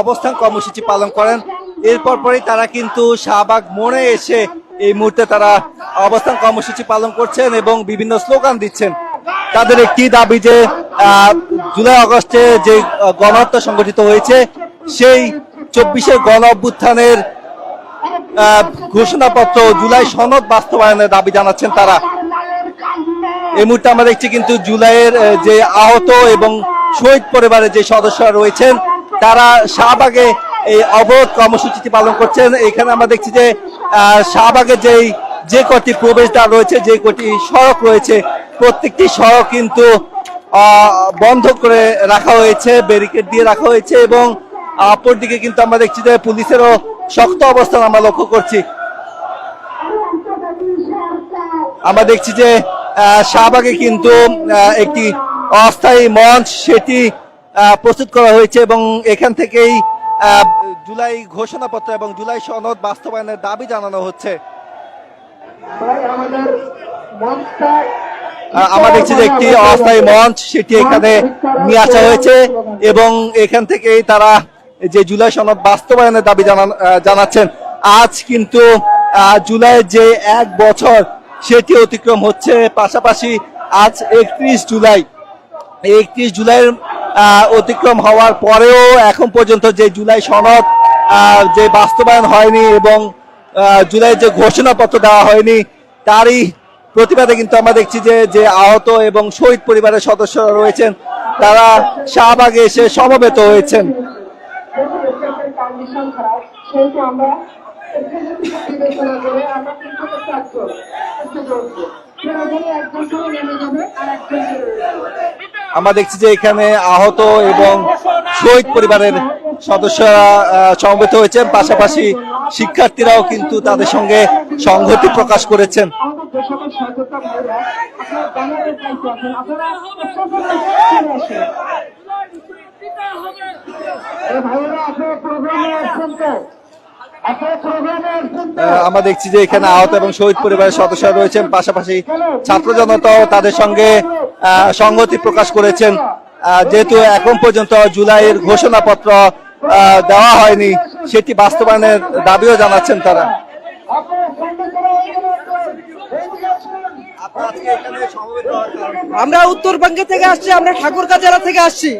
অবস্থান কর্মসূচি পালন করেন। এরপর পরই তারা কিন্তু শাহবাগ মোড়ে এসে এই মুহূর্তে তারা অবস্থান কর্মসূচি পালন করছেন এবং বিভিন্ন স্লোগান দিচ্ছেন। তাদের একটি দাবি যে জুলাই আগস্টে যে গণহত্যা সংগঠিত হয়েছে, সেই চব্বিশের গণ অভ্যুত্থানের ঘোষণাপত্র জুলাই সনদ বাস্তবায়নের দাবি জানাচ্ছেন তারা। এই মুহূর্তে আমরা দেখছি কিন্তু জুলাইয়ের যে আহত এবং শহীদ পরিবারের যে সদস্যরা রয়েছেন তারা শাহবাগে এই অবরোধ কর্মসূচিটি পালন করছেন। এখানে আমরা দেখছি যে শাহবাগে যেই, যে কটি প্রবেশদ্বার রয়েছে, যে কটি সড়ক রয়েছে, প্রত্যেকটি সড়ক কিন্তু বন্ধ করে রাখা হয়েছে ব্যারিকেড দিয়ে রাখা হয়েছে এবং অপরদিকে কিন্তু আমরা দেখছি যে পুলিশেরও শক্ত অবস্থান আমরা লক্ষ্য করছি। আমরা দেখছি যে শাহবাগে কিন্তু একটি অস্থায়ী মঞ্চ, সেটি প্রস্তুত করা হয়েছে এবং এখান থেকেই জুলাই ঘোষণাপত্র এবং জুলাই সনদ বাস্তবায়নের দাবি জানানো হচ্ছে। আমরা দেখছি যে একটি অস্থায়ী মঞ্চ। সেটি এখানে নিয়ে আসা হয়েছে এবং এখান থেকেই তারা যে জুলাই সনদ বাস্তবায়নের দাবি জানান জানাচ্ছেন। আজ কিন্তু জুলাই যে এক বছর সেটি অতিক্রম হচ্ছে। পাশাপাশি আজ একত্রিশ জুলাই একত্রিশ জুলাইয়ের অতিক্রম হওয়ার পরেও এখন পর্যন্ত যে জুলাই সনদ যে বাস্তবায়ন হয়নি এবং জুলাইয়ের যে ঘোষণাপত্র দেওয়া হয়নি, তারই প্রতিবাদে কিন্তু আমরা দেখছি যে যে আহত এবং শহীদ পরিবারের সদস্যরা রয়েছেন, তারা শাহবাগে এসে সমবেত হয়েছেন। আমরা আমরা দেখছি যে এখানে আহত এবং শহীদ পরিবারের সদস্যরা সমবেত হয়েছেন। পাশাপাশি শিক্ষার্থীরাও কিন্তু তাদের সঙ্গে সংহতি প্রকাশ করেছেন। আমরা দেখছি যে এখানে আহত এবং শহীদ পরিবারের সদস্যরা রয়েছেন। পাশাপাশি ছাত্র জনতাও তাদের সঙ্গে সংহতি প্রকাশ করেছেন। যেহেতু এখন পর্যন্ত জুলাইয়ের ঘোষণাপত্র আহ, দেওয়া হয়নি সেটি বাস্তবায়নের দাবিও জানাচ্ছেন তারা। আমরা উত্তরবঙ্গে থেকে আসছি আমরা ঠাকুরগা জেলা থেকে আসছি।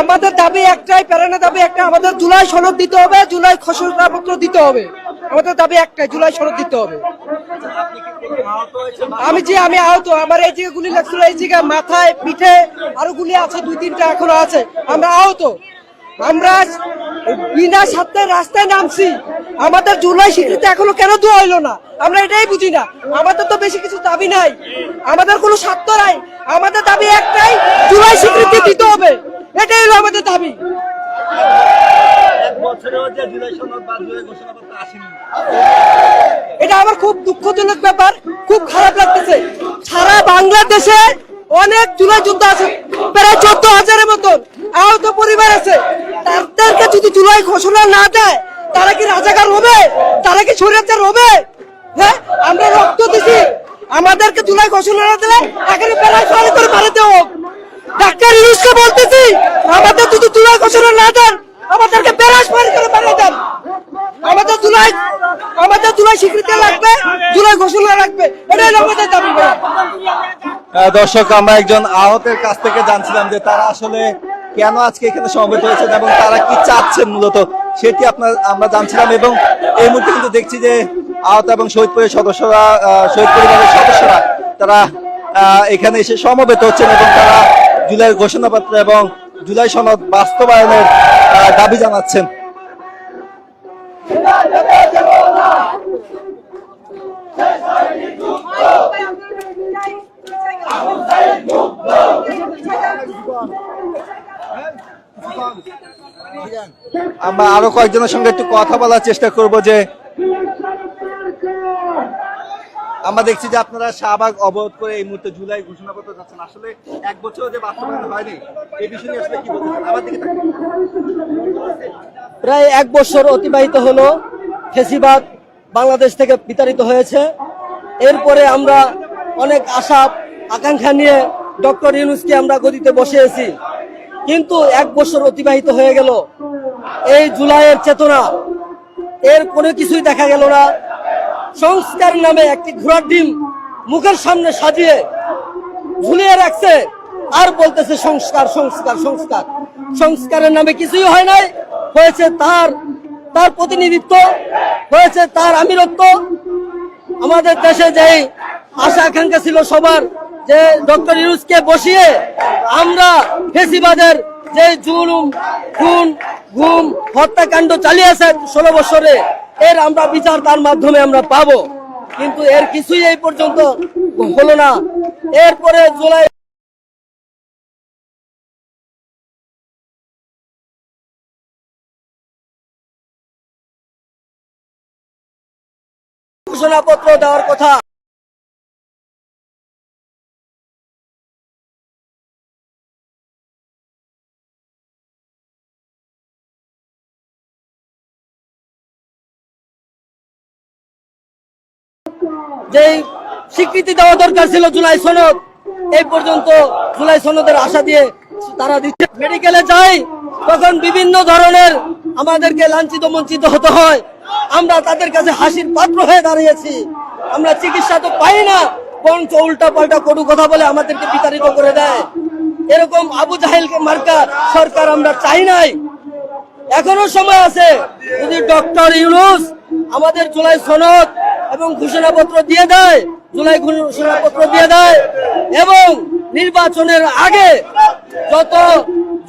আমাদের দাবি একটাই প্যারানা দাবি একটা আমাদের জুলাই সনদ দিতে হবে জুলাই ঘোষণাপত্র দিতে হবে। আমাদের দাবি একটাই জুলাই সনদ দিতে হবে। আমি যে আমি আহত, আমার এই জায়গায় গুলি লাগছিল, এই জায়গায় মাথায়, পিঠে আরও গুলি আছে, দুই তিনটা এখনও আছে। আমরা আহত। আমরা বিনা স্বার্থে রাস্তায় নামছি। আমাদের জুলাই স্বীকৃতি এখনও কেন দেওয়া হইল না? আমরা এটাই বুঝি না। আমাদের তো বেশি কিছু দাবি নাই। আমাদের কোনো স্বার্থ নাই। আমাদের দাবি একটাই, জুলাই স্বীকৃতি দিতে হবে। এটাই হলো আমাদের দাবি। এটা আমার খুব দুঃখজনক ব্যাপার, খুব খারাপ লাগতেছে। সারা বাংলাদেশে অনেক জুলাই যুদ্ধ আছে, প্রায় চোদ্দ হাজারের মতন আহত পরিবার আছে। তাদেরকে যদি জুলাই ঘোষণা না দেয়, তারা কি রাজাকার হবে? তারা কি শরীরচার হবে? হ্যাঁ আমরা রক্ত দিছি। আমাদেরকে জুলাই ঘোষণা না দিলে এখানে প্রায় ফাঁড়ি করে মারাতে হোক ডাক্তার ইউনুসকে বলতেছি, আমাদের যদি জুলাই ঘোষণা না দেন আমাদেরকে বেরাস ফাঁড়ি করে মারিয়ে দেন। আমাদের জুলাই আমাদের জুলাই স্বীকৃতি লাগবে, জুলাই ঘোষণা লাগবে। এটাই আমাদের দাবি দর্শক, আমরা একজন আহতের কাছ থেকে জানছিলাম যে তারা আসলে কেন আজকে এখানে সমবেত হয়েছেন এবং তারা কি চাচ্ছেন মূলত, সেটি আপনার আমরা জানছিলাম এবং এই মুহূর্তে কিন্তু দেখছি যে আহত এবং শহীদ পরিবারের সদস্যরা শহীদ পরিবারের সদস্যরা তারা এখানে এসে সমবেত হচ্ছেন এবং তারা জুলাইয়ের ঘোষণাপত্র এবং জুলাই সনদ বাস্তবায়নের দাবি জানাচ্ছেন। আমরা আরও কয়েকজনের সঙ্গে একটু কথা বলার চেষ্টা করব যে আমরা দেখছি যে আপনারা শাহবাগ অবরোধ করে এই মুহূর্তে জুলাই ঘোষণাপত্র যাচ্ছেন আসলে এক বছর যে বাস্তবায়ন হয়নি, এই বিষয়ে নিয়ে আসলে কি আমার দিকে প্রায় এক বছর অতিবাহিত হলো ফেসিবাদ বাংলাদেশ থেকে বিতাড়িত হয়েছে। এরপরে আমরা অনেক আশা, আকাঙ্ক্ষা নিয়ে ডক্টর ইউনুসকে আমরা গদিতে বসিয়েছি। কিন্তু এক বছর অতিবাহিত হয়ে গেল। এই জুলাইয়ের চেতনা, এর কোনো কিছুই দেখা গেল না। সংস্কার নামে একটি ঘোড়ার ডিম মুখের সামনে সাজিয়ে ঝুলিয়ে রাখছে। আর বলতেছে সংস্কার সংস্কার সংস্কার। সংস্কারের নামে কিছুই হয় নাই। হয়েছে তার তার প্রতিনিধিত্ব, হয়েছে তার আমিরত্ব। আমাদের দেশে যেই আশা আকাঙ্ক্ষা ছিল সবার, যে ডক্টর ইউনুসকে বসিয়ে আমরা ফেসিবাদের যে জুলুম, খুন ঘুম হত্যাকাণ্ড চালিয়েছে ষোলো বছরে এর আমরা বিচার তার মাধ্যমে আমরা পাব। কিন্তু এর কিছুই এই পর্যন্ত হলো না। এরপরে জুলাই ঘোষণাপত্র দেওয়ার কথা। যেই স্বীকৃতি দেওয়া দরকার ছিল জুলাই সনদ, এই পর্যন্ত জুলাই সনদের আশা দিয়ে তারা দিচ্ছে। মেডিকেলে যাই, তখন বিভিন্ন ধরনের আমাদেরকে লাঞ্ছিত বঞ্চিত হতে হয়। আমরা তাদের কাছে হাসির পাত্র হয়ে দাঁড়িয়েছি। আমরা চিকিৎসা তো পাই না, বরঞ্চ উল্টা পাল্টা কটু কথা বলে আমাদেরকে বিতাড়িত করে দেয়। এরকম আবু জাহেলকে মার্কা সরকার আমরা চাই নাই। এখনও সময় আছে, যদি ডক্টর ইউনুস আমাদের জুলাই সনদ এবং ঘোষণাপত্র দিয়ে দেয় জুলাই ঘোষণাপত্র দিয়ে দেয় এবং নির্বাচনের আগে যত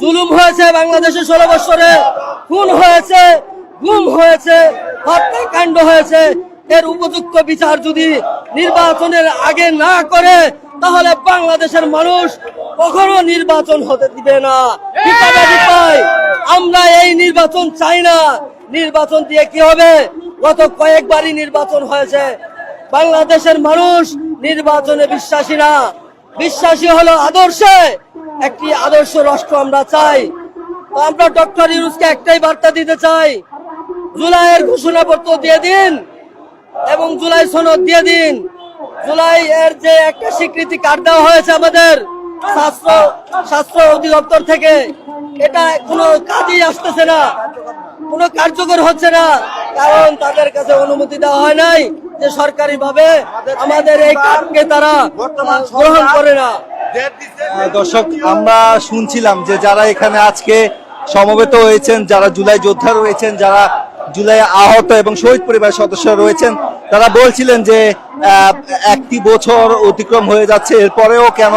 জুলুম হয়েছে বাংলাদেশে ষোলো বছরে খুন হয়েছে গুম হয়েছে হত্যাকাণ্ড হয়েছে এর উপযুক্ত বিচার যদি নির্বাচনের আগে না করে তাহলে বাংলাদেশের মানুষ কখনো নির্বাচন হতে দিবে না। আমরা এই নির্বাচন চাই না। নির্বাচন দিয়ে কি হবে? গত কয়েকবারই নির্বাচন হয়েছে। বাংলাদেশের মানুষ নির্বাচনে বিশ্বাসী না। বিশ্বাসী হলো আদর্শে। একটি আদর্শ রাষ্ট্র আমরা চাই। আমরা ডক্টর ইউনুসকে একটাই বার্তা দিতে চাই। জুলাইয়ের ঘোষণাপত্র দিয়ে দিন এবং জুলাই সনদ দিয়ে দিন। জুলাই এর যে একটা স্বীকৃতি কার্ড দেওয়া হয়েছে আমাদের স্বাস্থ্য স্বাস্থ্য অধিদপ্তর থেকে এটা কোনো কাজই আসতেছে না কোনো কার্যকর হচ্ছে না কারণ তাদের কাছে অনুমতি দেওয়া হয় নাই যে সরকারি ভাবে আমাদের এই কার্ডকে তারা গ্রহণ করে না। দর্শক আমরা শুনছিলাম যে যারা এখানে আজকে সমবেত হয়েছেন যারা জুলাই যোদ্ধা রয়েছেন যারা জুলাই আহত এবং শহীদ পরিবারের সদস্য রয়েছেন তারা বলছিলেন যে একটি বছর অতিক্রম হয়ে যাচ্ছে এরপরেও কেন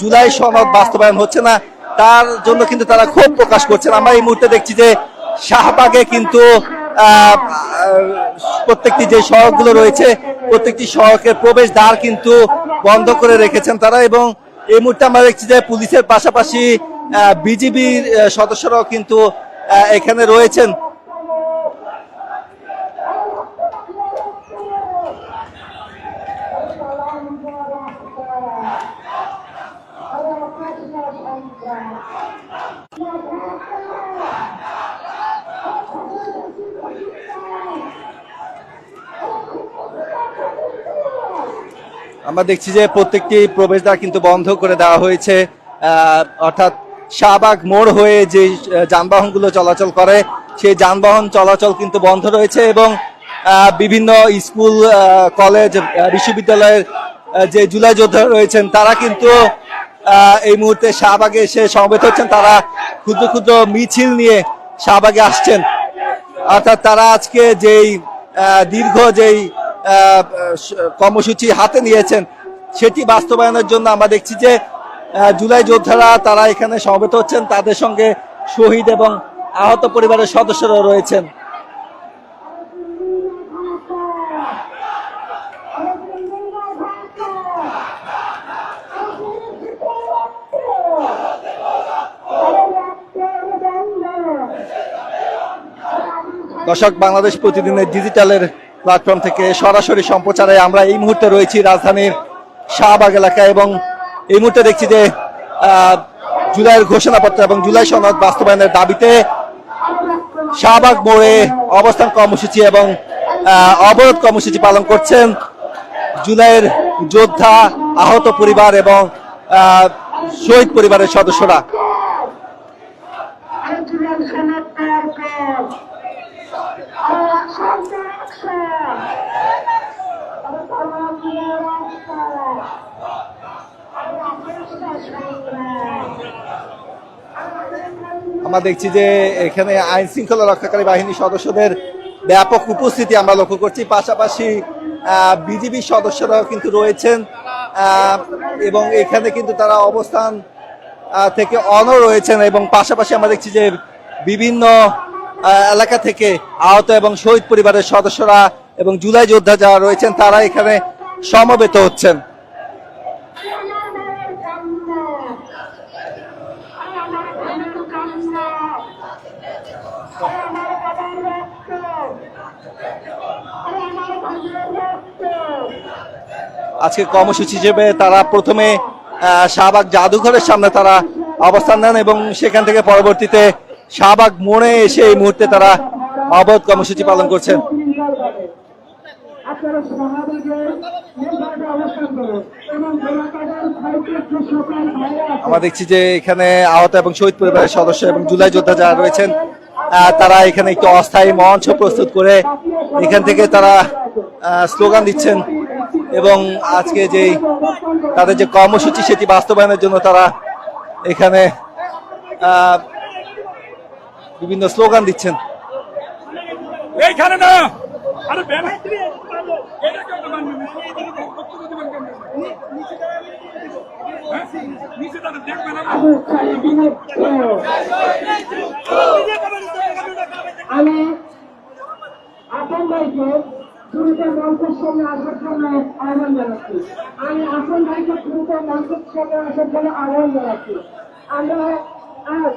জুলাই সনদ বাস্তবায়ন হচ্ছে না। তার জন্য কিন্তু তারা ক্ষোভ প্রকাশ করছেন। আমরা এই মুহূর্তে দেখছি যে শাহবাগে কিন্তু প্রত্যেকটি যে সড়কগুলো রয়েছে, প্রত্যেকটি সড়কের প্রবেশ দ্বার কিন্তু বন্ধ করে রেখেছেন তারা এবং এই মুহূর্তে আমরা দেখছি যে পুলিশের পাশাপাশি বিজিবির সদস্যরাও কিন্তু এখানে রয়েছেন। আমরা দেখছি যে প্রত্যেকটি প্রবেশদ্বার কিন্তু বন্ধ করে দেওয়া হয়েছে অর্থাৎ শাহবাগ মোড় হয়ে যে যানবাহনগুলো চলাচল করে, সেই যানবাহন চলাচল কিন্তু বন্ধ রয়েছে এবং বিভিন্ন স্কুল কলেজ বিশ্ববিদ্যালয়ের যে জুলাই যোদ্ধা রয়েছেন, তারা কিন্তু এই মুহূর্তে শাহবাগে এসে সমবেত হচ্ছেন। তারা ক্ষুদ্র ক্ষুদ্র মিছিল নিয়ে শাহবাগে আসছেন। অর্থাৎ তারা আজকে যেই দীর্ঘ যেই কর্মসূচি হাতে নিয়েছেন, সেটি বাস্তবায়নের জন্য আমরা দেখছি যে জুলাই যোদ্ধারা তারা এখানে সমবেত হচ্ছেন। তাদের সঙ্গে শহীদ এবং আহত পরিবারের সদস্যরা রয়েছেন। দর্শক, বাংলাদেশ প্রতিদিনের ডিজিটালের প্ল্যাটফর্ম থেকে সরাসরি সম্প্রচারে আমরা এই মুহূর্তে রয়েছি রাজধানীর শাহবাগ এলাকায় এবং এই মুহূর্তে দেখছি যে জুলাইয়ের ঘোষণাপত্র এবং জুলাই সনদ বাস্তবায়নের দাবিতে শাহবাগ মোড়ে অবস্থান কর্মসূচি এবং অবরোধ কর্মসূচি পালন করছেন জুলাইয়ের যোদ্ধা আহত পরিবার এবং শহীদ পরিবারের সদস্যরা। আমরা দেখছি যে এখানে আইন শৃঙ্খলা রক্ষাকারী বাহিনী সদস্যদের ব্যাপক উপস্থিতি আমরা লক্ষ্য করছি। পাশাপাশি বিজিবি সদস্যরাও কিন্তু রয়েছেন এবং এখানে কিন্তু তারা অবস্থান থেকে অন রয়েছেন এবং পাশাপাশি আমরা দেখছি যে বিভিন্ন এলাকা থেকে আহত এবং শহীদ পরিবারের সদস্যরা এবং জুলাই যোদ্ধা যারা রয়েছেন, তারা এখানে সমবেত হচ্ছেন। আজকে কর্মসূচি হিসেবে তারা প্রথমে শাহবাগ জাদুঘরের সামনে তারা অবস্থান নেন এবং সেখান থেকে পরবর্তীতে শাহবাগ মোড়ে এসে এই মুহূর্তে তারা অবধ কর্মসূচি পালন করছেন। যে আমরা দেখছি যে এখানে আহত এবং শহীদ পরিবারের সদস্য এবং জুলাই যোদ্ধা যারা রয়েছেন তারা এখানে একটি অস্থায়ী মঞ্চ প্রস্তুত করে এখান থেকে তারা স্লোগান দিচ্ছেন এবং আজকে যেই তাদের যে কর্মসূচি সেটি বাস্তবায়নের জন্য তারা এখানে বিভিন্ন স্লোগান দিচ্ছেন। এইখানে না! আরে বের হয়ে? আমি আপন ভাইকে শুরুতে মঞ্চের সামনে আসার জন্য আহ্বান জানাচ্ছি। আমি আপন ভাইকে শুরুতে মঞ্চের সামনে আসার জন্য আহ্বান জানাচ্ছি। আমরা আজ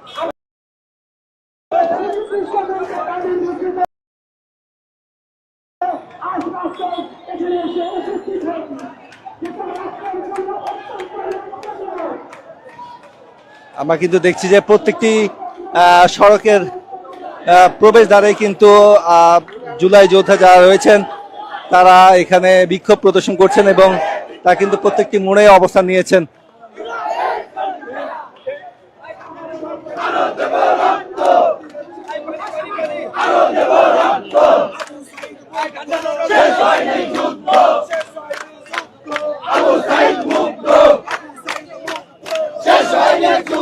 আমরা কিন্তু দেখছি যে প্রত্যেকটি সড়কের প্রবেশদ্বারে কিন্তু জুলাই যোদ্ধা যারা রয়েছেন, তারা এখানে বিক্ষোভ প্রদর্শন করছেন এবং তা কিন্তু প্রত্যেকটি মোড়ে অবস্থান নিয়েছেন।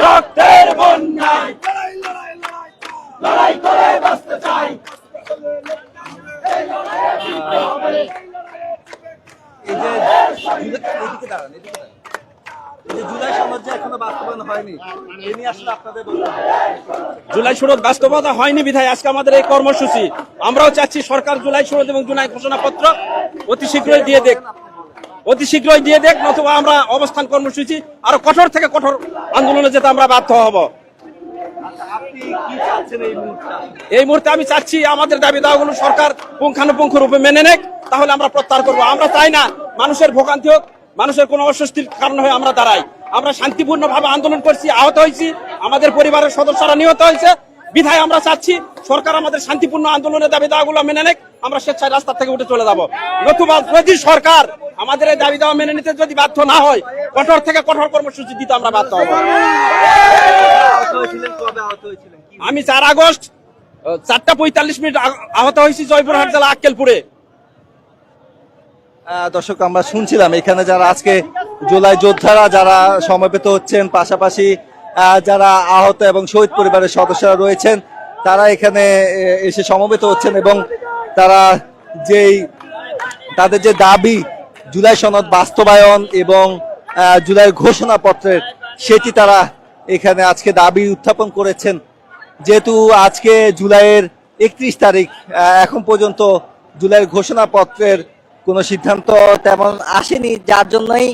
রক্তের বন্যায় লড়াই করে বাঁচতে চাই এই যে জুলাই- এদিকে দাঁড়ান, এদিকে দাঁড়ান। এই যে জুলাই সনদ যে এখনও বাস্তবায়ন হয়নি এ নিয়ে আসলে আপনাদের বক্তব্য। বাস্তবতা হয়নি বিধায় আজকে আমাদের এই কর্মসূচি। আমরাও চাচ্ছি সরকার জুলাই সনদ এবং জুলাই ঘোষণাপত্র অতি শীঘ্রই দিয়ে দেখ, অতি শীঘ্রই দিয়ে দেখ, নতুবা আমরা অবস্থান কর্মসূচি আরও কঠোর থেকে কঠোর আন্দোলনে যেতে আমরা বাধ্য হব। এই মুহূর্তে আমি চাচ্ছি আমাদের দাবি দাওয়াগুলো সরকার পুঙ্খানুপুঙ্খ রূপে মেনে নেক, তাহলে আমরা প্রত্যাহার করব। আমরা চাই না মানুষের ভোগান্তি হোক, মানুষের কোনো অস্বস্তির কারণ হয়ে আমরা দাঁড়াই। আমরা শান্তিপূর্ণ ভাবে আন্দোলন করছি, আহত হয়েছি, আমাদের পরিবারের সদস্যরা নিহত হয়েছে বিধায় আমরা চাচ্ছি সরকার আমাদের শান্তিপূর্ণ আন্দোলনের দাবি দাওয়াগুলো মেনে নেক, আমরা স্বেচ্ছায় রাস্তা থেকে উঠে চলে যাব। নতুবা যদি সরকার আমাদের এই দাবি দাওয়া মেনে নিতে যদি বাধ্য না হয়, কঠোর থেকে কঠোর কর্মসূচি দিতে আমরা বাধ্য হব। আমি চার আগস্ট চারটা পঁয়তাল্লিশ মিনিট আহত হয়েছি জয়পুরহাট জেলা আক্কেলপুরে। দর্শক, আমরা শুনছিলাম এখানে যারা আজকে জুলাই যোদ্ধারা যারা সমবেত হচ্ছেন, পাশাপাশি যারা আহত এবং শহীদ পরিবারের সদস্যরা রয়েছেন, তারা এখানে এসে সমবেত হচ্ছেন এবং তারা যেই, তাদের যে দাবি জুলাই সনদ বাস্তবায়ন এবং জুলাইয়ের ঘোষণাপত্রের, সেটি তারা এখানে আজকে দাবি উত্থাপন করেছেন। যেহেতু আজকে জুলাইয়ের একত্রিশ তারিখ এখন পর্যন্ত জুলাইয়ের ঘোষণাপত্রের কোনো সিদ্ধান্ত তেমন আসেনি, যার জন্যই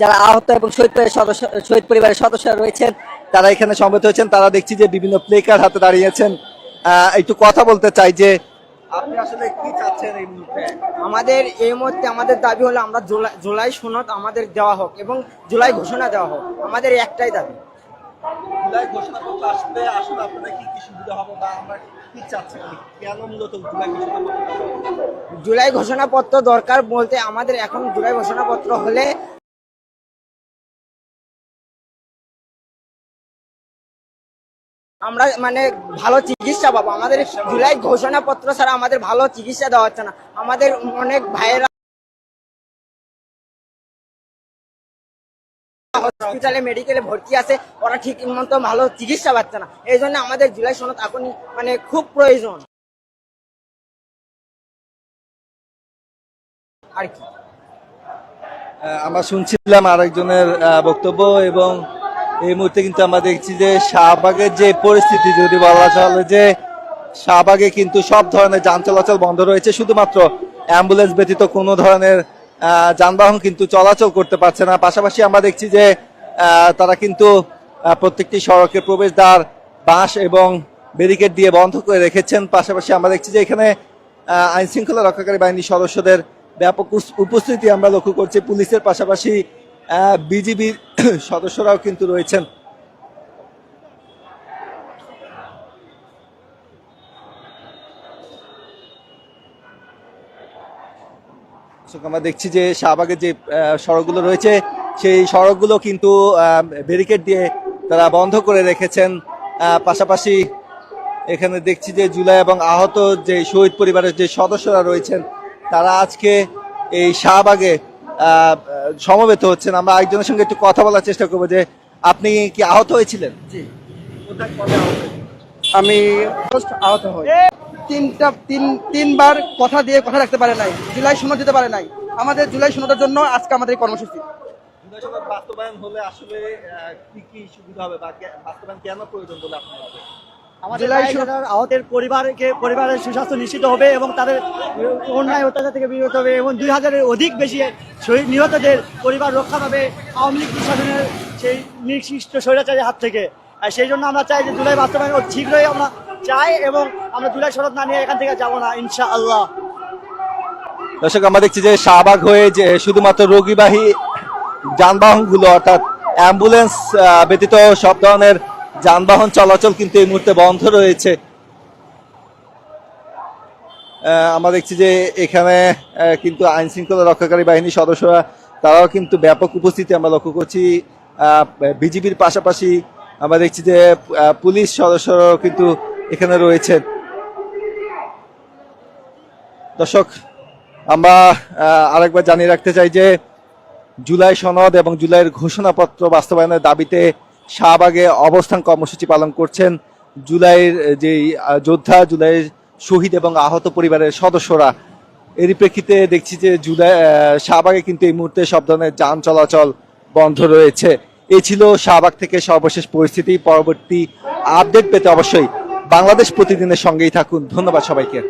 যারা আহত এবং শহীদ পরিবারের সদস্য শহীদ পরিবারের সদস্যরা রয়েছেন তারা এখানে সমবেত হয়েছেন তারা দেখছি যে বিভিন্ন প্লে কার্ড হাতে দাঁড়িয়েছেন। একটু কথা বলতে চাই যে আপনি আসলে কি চাচ্ছেন এই মুহূর্তে? আমাদের এই মুহূর্তে আমাদের দাবি হলো আমরা জুলাই সনদ আমাদের দেওয়া হোক এবং জুলাই ঘোষণা দেওয়া হোক। আমাদের একটাই দাবি। জুলাই ঘোষণাপত্র আসলে আসলে আপনাদের কি কি সুবিধা হবে বা আমরা কি চাচ্ছেন কেন মূলত জুলাই ঘোষণাপত্র জুলাই ঘোষণাপত্র দরকার বলতে আমাদের এখন জুলাই ঘোষণাপত্র হলে আমরা মানে ভালো চিকিৎসা পাবো। আমাদের জুলাই ঘোষণাপত্র ছাড়া আমাদের ভালো চিকিৎসা দেওয়া হচ্ছে না। আমাদের অনেক ভাইয়েরা হসপিটালে, মেডিকেলে ভর্তি আছে, ওরা ঠিক মতো ভালো চিকিৎসা পাচ্ছে না। এই জন্য আমাদের জুলাই সনদ এখনই মানে খুব প্রয়োজন। আর কি? আমরা শুনছিলাম আরেকজনের বক্তব্য এবং এই মুহূর্তে কিন্তু আমরা দেখছি যে শাহবাগের যে পরিস্থিতি, যদি বলা চলে যে শাহবাগে কিন্তু সব ধরনের যান চলাচল বন্ধ রয়েছে। শুধুমাত্র অ্যাম্বুলেন্স ব্যতীত কোনো ধরনের যানবাহন কিন্তু চলাচল করতে পারছে না। পাশাপাশি আমরা দেখছি যে তারা কিন্তু প্রত্যেকটি সড়কের প্রবেশদ্বার, বাঁশ এবং ব্যারিকেড দিয়ে বন্ধ করে রেখেছেন। পাশাপাশি আমরা দেখছি যে এখানে আইন শৃঙ্খলা রক্ষাকারী বাহিনীর সদস্যদের ব্যাপক উপস্থিতি আমরা লক্ষ্য করছি। পুলিশের পাশাপাশি বিজিবির সদস্যরাও কিন্তু রয়েছেন। আমরা দেখছি যে শাহবাগের যে সড়কগুলো রয়েছে, সেই সড়কগুলো কিন্তু ব্যারিকেড দিয়ে তারা বন্ধ করে রেখেছেন। পাশাপাশি এখানে দেখছি যে জুলাই এবং আহত যে শহীদ পরিবারের যে সদস্যরা রয়েছেন, তারা আজকে এই শাহবাগে সমবেত হচ্ছেন। আমরা একজনের সঙ্গে একটু কথা বলার চেষ্টা করব যে আপনি কি আহত হয়েছিলেন? আমি আহত হই। তিনটা তিন তিনবার কথা দিয়ে কথা রাখতে পারে নাই জুলাই সনদ দিতে পারে নাই। আমাদের জুলাই সনদের জন্য আজকে আমাদের এই কর্মসূচি। বাস্তবায়ন হলে আসলে কি কি সুবিধা হবে বা বাস্তবায়ন কেন প্রয়োজন বলে আপনার ভাই আহতের পরিবারকে পরিবারের সুস্বাস্থ্য নিশ্চিত হবে এবং তাদের অন্যায় অত্যাচার থেকে বিরত হবে এবং দুই হাজারের অধিক বেশি শহীদ নিহতদের পরিবার রক্ষা পাবে আওয়ামী লীগ প্রশাসনের সেই নির্দিষ্ট স্বৈরাচারের হাত থেকে। আর সেই জন্য আমরা চাই যে জুলাই বাস্তবায়ন শীঘ্রই আমরা চাই এবং আমরা জুলাই শরৎ না নিয়ে এখান থেকে যাব না ইনশা আল্লাহ দর্শক আমরা দেখছি যে শাহবাগ হয়ে যে শুধুমাত্র রোগীবাহী যানবাহনগুলো অর্থাৎ অ্যাম্বুলেন্স ব্যতীত সব ধরনের যানবাহন চলাচল কিন্তু এই মুহূর্তে বন্ধ রয়েছে। আমরা দেখছি যে এখানে কিন্তু আইন শৃঙ্খলা রক্ষাকারী বাহিনীর সদস্যরা, তারাও কিন্তু ব্যাপক উপস্থিতি আমরা লক্ষ্য করছি। বিজিবির পাশাপাশি আমরা দেখছি যে পুলিশ সদস্যরাও কিন্তু এখানে রয়েছেন। দর্শক, আমরা আরেকবার জানিয়ে রাখতে চাই যে, জুলাই সনদ এবং জুলাইয়ের ঘোষণাপত্র বাস্তবায়নের দাবিতে শাহবাগে অবস্থান কর্মসূচি পালন করছেন জুলাইয়ের যে যোদ্ধা, জুলাইয়ের শহীদ এবং আহত পরিবারের সদস্যরা। এরই প্রেক্ষিতে দেখছি যে জুলাই শাহবাগে কিন্তু এই মুহূর্তে সব ধরনের যান চলাচল বন্ধ রয়েছে। এ ছিল শাহবাগ থেকে সর্বশেষ পরিস্থিতি। পরবর্তী আপডেট পেতে অবশ্যই বাংলাদেশ প্রতিদিনের সঙ্গেই থাকুন। ধন্যবাদ সবাইকে।